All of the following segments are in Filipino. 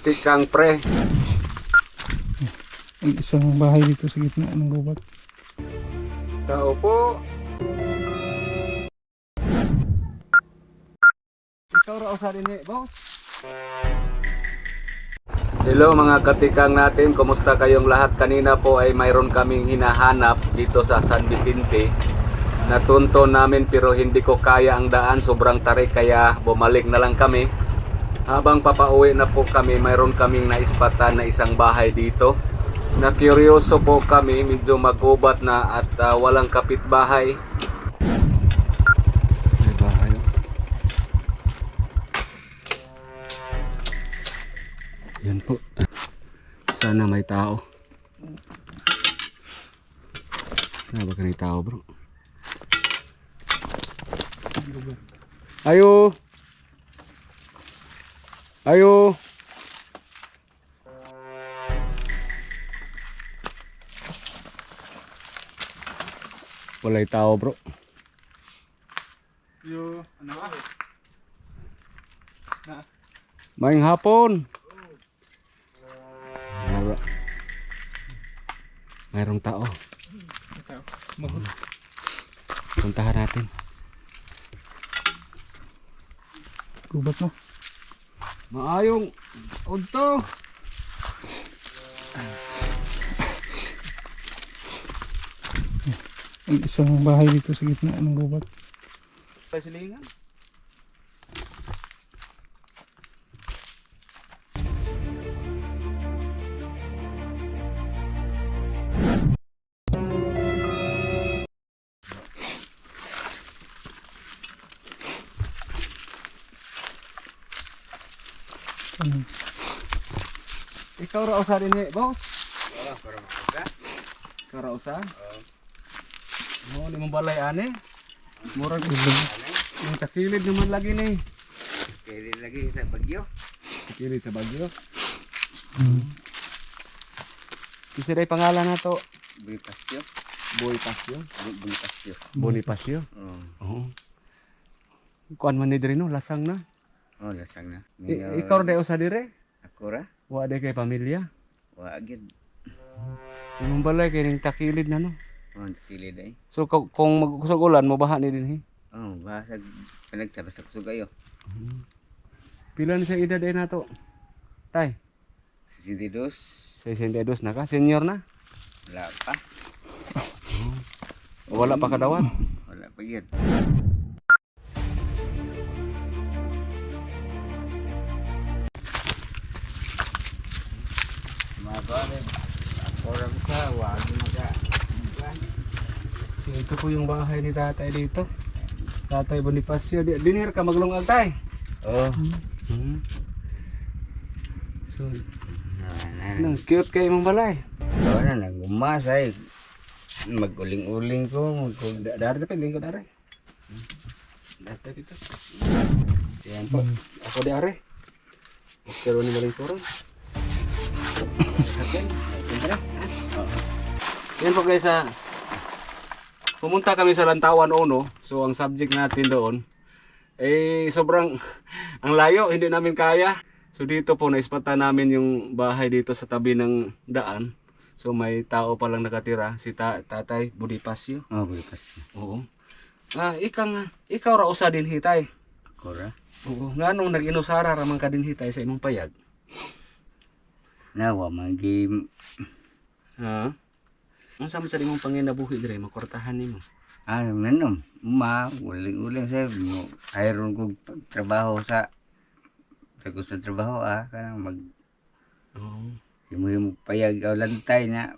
tikang pre. Ang isang bahay dito sa gitna ng gubat. Tao po. Ikaw raw sa rin eh, boss. Hello mga katikang natin, kumusta kayong lahat? Kanina po ay mayroon kaming hinahanap dito sa San Vicente. Natunto namin pero hindi ko kaya ang daan, sobrang tarik kaya bumalik na lang kami. Habang papauwi na po kami, mayroon kaming naispatan na isang bahay dito. Na kuryoso po kami, medyo magubat na at ah, walang kapitbahay. Yan po. Sana may tao. Na ba kanay tao, bro? Ayo. Ayo. Walay tao, bro. Yo, ano ka? Maing hapon. Wala. Mayroong tao. Mag Puntahan natin. gubat no. Maayong unto. Ang isang bahay dito sa gitna ng gubat. Pasilingan. Ikaw ra usa din eh, boss. Ikaw ra usa? Oo. Mo ni mong balay ane. Murag yung kakilid naman lagi ni. Kaya lagi sa bagyo. Kakilid sa bagyo. Hmm. Kisa day pangalan na to. Bonifacio. Pasyo. Bonifacio. Bonifacio. Oo. Oo. Kuan man ni diri no, lasang na. Oh, lasang na. Ikaw ra usa dire? Ako ra. Wa day kay pamilya. Wa agad. Imong balay kay ning takilid na no. Oh, kilid ay. So kung- kung magkusog ulan mo baha ni dinhi. Oh, basag panagsabasa ko sugayo. Pila ni sa edad ay nato? Tay, 62. 62 na ka, senior na. Wala pa. O Wala pa kadawat. Wala pa yun. Ito po yung bahay ni tatay dito. Tatay Bonifacio. Di- Dinher ka maglungag tay. Oh. Hmm. So, nang cute kay imong balay. Oh, na nagumas ay. Maguling-uling ko. Dari pa lingkod dari. Dati dito. Yan po. Ako di are. Okay ro ni maling turun. Yan po guys ha. Pumunta kami sa Lantawan Uno. So ang subject natin doon eh sobrang ang layo, hindi namin kaya. So dito po naispatan namin yung bahay dito sa tabi ng daan. So may tao pa lang nakatira, si ta- Tatay Bonifacio. Oh, Bonifacio. Oo. Ah, ikaw nga, ikaw ra usa din hitay. Ako ra. Oo, nganong nag-inusara ra man ka din hitay sa imong payag. Nawa, mag-game. Ha? Unsa man sa imong panginabuhi dire makortahan nimo? Ah, nanom. Ma, uling-uling sa mo. Hayron ko trabaho sa Tago sa trabaho ah, kanang mag Oo. himo payag o lantay na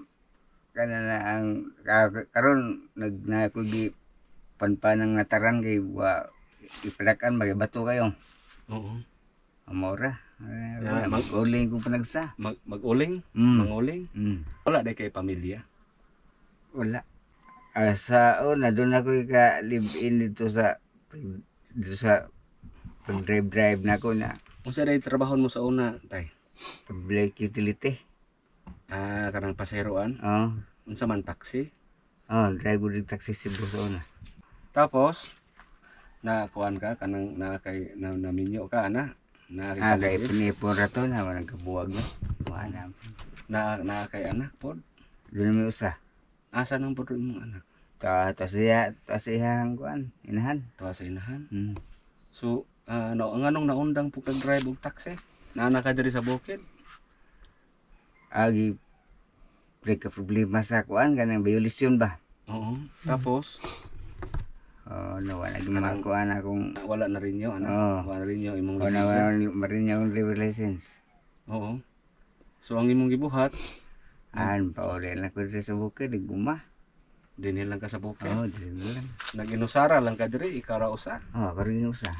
kana na ang ka- karon nag na panpanang nataran kay wa ipadakan bato kayo. Oo. Amora. Yeah, mag uling ko panagsa. Mag maguling, Mm. manguling. Mm. Wala day kay pamilya. Wala. Ah, sa una doon ako ka live in dito sa dito sa pag drive drive na ako na Unsa day trabahon mo sa una, tay? public utility. Ah, kanang paseroan. Oh, Unsa man taxi? oh, driver ng taxi Cebu sa una. Tapos na kuan ka kanang na kay na, naminyo ka ana. Na Ah, kay pinipon rato na man kabuwag na. Wala. na, na kay anak pod. Doon may usa. Asa nang pod imong anak? Ta ta siya ta siyang kuan inahan. Tuwa sa inahan. Hmm. So, ah, no, ang anong naundang po kag drive og taxi? Naana ka diri sa bukid? Agi pre ka problema sa kuan kanang violasyon ba? Oo. Tapos, Oh, no, wala gyud makuan akong wala na rin yun, ano? Oo. Wala na rin yun imong wala lisensya. wala marin akong driver license. Oo. So, ang imong gibuhat, An pa uli na ko diri sa bukid guma. dinhi lang ka sa bukid. Oh, diri na lang. Nag-inusara lang ka diri, ikaw ra usa. Oh, karon usa.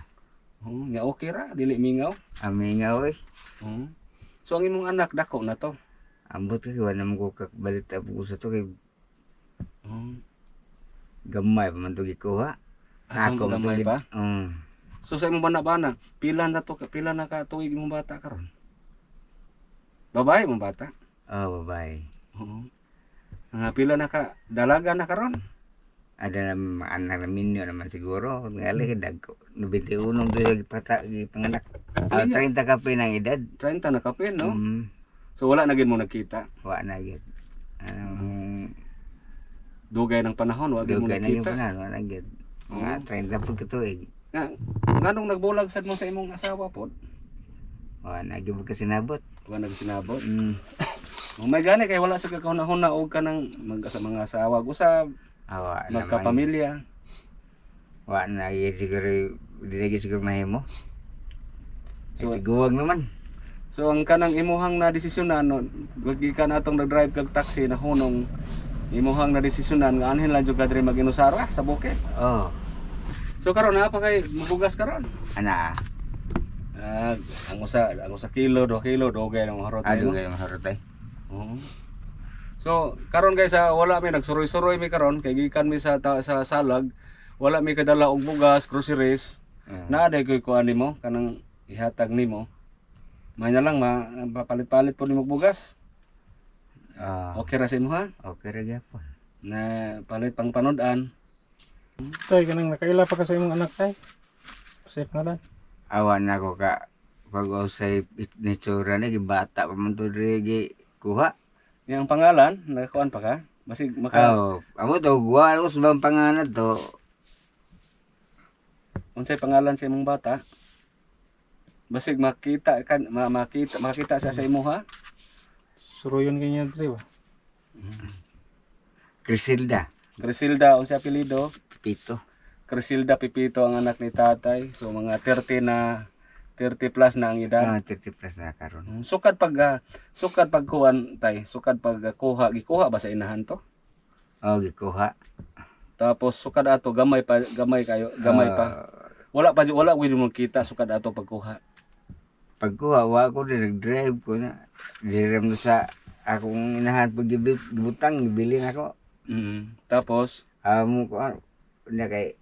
Oo. Nga okay ra, dili mingaw. Ami nga oy. Oo. So, ang imong anak, dako na to. Ambot ka wala mo ko kakbalita po sa to kay Oo. gamay pa man to gikuha. Ako man to gamay pa? Mm. So sa imong bana-bana, pila na to, pila na ka tuig imong bata karon? Babae mong bata? Oh, babae. Oo. Nga pila na ka dalaga na karon? Ada na mga anak na minyo naman siguro. Ngali dagko. 91 to yung pata panganak. Ah, 30 ka pa ng edad. 30 na ka pin, no? Mm. So wala na gid mo nakita. Wa na gid. Anong Dugay ng panahon, wala gid mo dugay na yung nakita. panan, wa na gid. Mga 30 pud ka tuig. Nga nganong nagbulag sad mo sa imong asawa pod? Wa na gid mo ka sinabot. Wala na sinabot. Mm. Oh my gani kay wala sa kakahuna-huna og ka ng mag sa mga asawa usab Awa naman. magkapamilya. Wa na gid siguro di na gid siguro mahimo. So- So, guwag naman. So ang kanang imuhang na desisyonan no, wagi ka na atong nag-drive kag taxi na hunong imuhang na desisyonan nga anhin lang jud ka diri mag-inusara sa bukid. Oh, So karon na pa kay mabugas karon. ana. Ah, ang usa ang usa kilo, do kilo, dogay nang harot Ado mo. kay maharotay. Oo. So karon guys sa wala mi nagsuroy-suroy mi karon kay gikan mi sa ta, sa salag, wala mi kadala og bugas, groceries. Mm. Naa day koy kuan nimo kanang ihatag nimo. Manya lang ma papalit-palit po nimo bugas. Ah, Okay ra sa imo ha? okay ra gyapon. Na palit pang panodan. Tay, kanang nakaila pa ka sa imong anak, tay. Sa pangalan. Awa na ko ka pag usay nitsura na gibata pa man to diri kuha. Yang pangalan, nakakuan pa ka? Basig maka Oh, amo to guwa us bang pangalan to. unsay pangalan sa imong bata? Basig makita kan ma, makita makita sa sa imo ha? Suruyon kanya diri ba? Crisilda Crisilda unsay apelyido? Pito. Crisilda Pipito ang anak ni tatay. So mga 30 na 30 plus na ang edad. Ah, 30 plus na karon. Mm, Sukad pag ah, sukad pag kuhan tay, sukad pag ah, kuha, gikuha ba sa inahan to? Oh, gikuha. Tapos sukad ato gamay pa gamay kayo, gamay pa. Ah, Wala pa wala gid mo kita sukad ato pagkuha. pagkuha wa ko di drive ko na. Diram na sa akong inahan pag gibutang gibili na ako. Mm. Tapos Amo ko ano na kay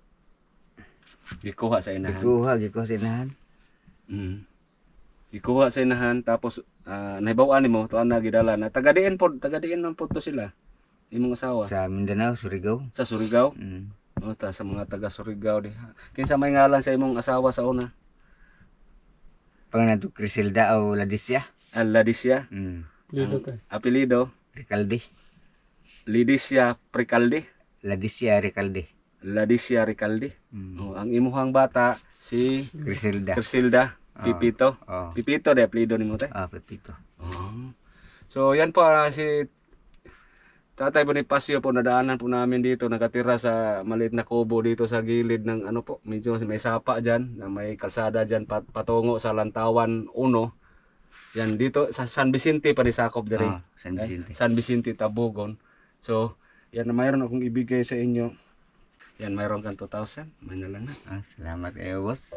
gikuha sa inahan. gikuha gikuha sa inahan. Mm. Gikuha sa inahan tapos uh, nahibaw-an nimo tuan na gidala na taga diin pod, taga diin man pod to sila. Imong asawa Sa Mindanao, Surigao. sa Surigao. Mm. O ta sa mga taga Surigao diha. Kinsa may ngalan sa imong asawa sa una? Pang nato Crisilda o Ladisya. Aladisya. Mm. Lido, tay. Apelido Ricalde. Lidisya Pricalde. Ladisya Ricalde. Ladisya Ricalde. Mm. O, ang imuhang bata si Crisilda. Crisilda Pipito. Oh. Pipito de apelido nimo tay. Ah, Pepito. Oh. So yan po ah, si Tatay Bonifacio po nadaanan po namin dito nakatira sa maliit na kubo dito sa gilid ng ano po medyo may sapa diyan na may kalsada diyan pat, patungo sa Lantawan 1 yan dito sa San Vicente pa sakop diri Ah, San Vicente. San Vicente Tabugon so yan na mayroon akong ibigay sa inyo yan mayroon kang 2,000 may na lang na Ah, salamat kayo, boss.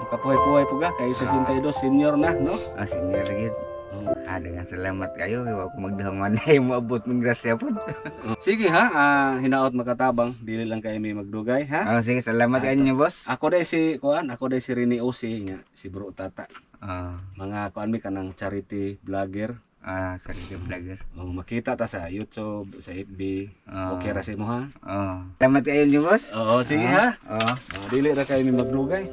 makapuhay-puhay po ka kay 62 senior na no Ah, senior gid. Oh. Ah, dengan salamat kayo. Wa ko magdahong manay mo abot ng grasya po. Sige ha, ah, hinaot makatabang, dili lang kayo may magdugay ha. Ah, sige, salamat kayo niyo, boss. Ako day si kuan, ako day si Rini Osi nga si Bro Tata. Ah, Mga kuan mi kanang charity vlogger. Ah, sarili ka vlogger. Oh, makita ta sa YouTube, sa FB. Ah. Okay ra sa imo ha? Oh. Salamat kayo niyo, boss. Oo, sige ha. Oo. Oh, dili ra kayo mi magdugay.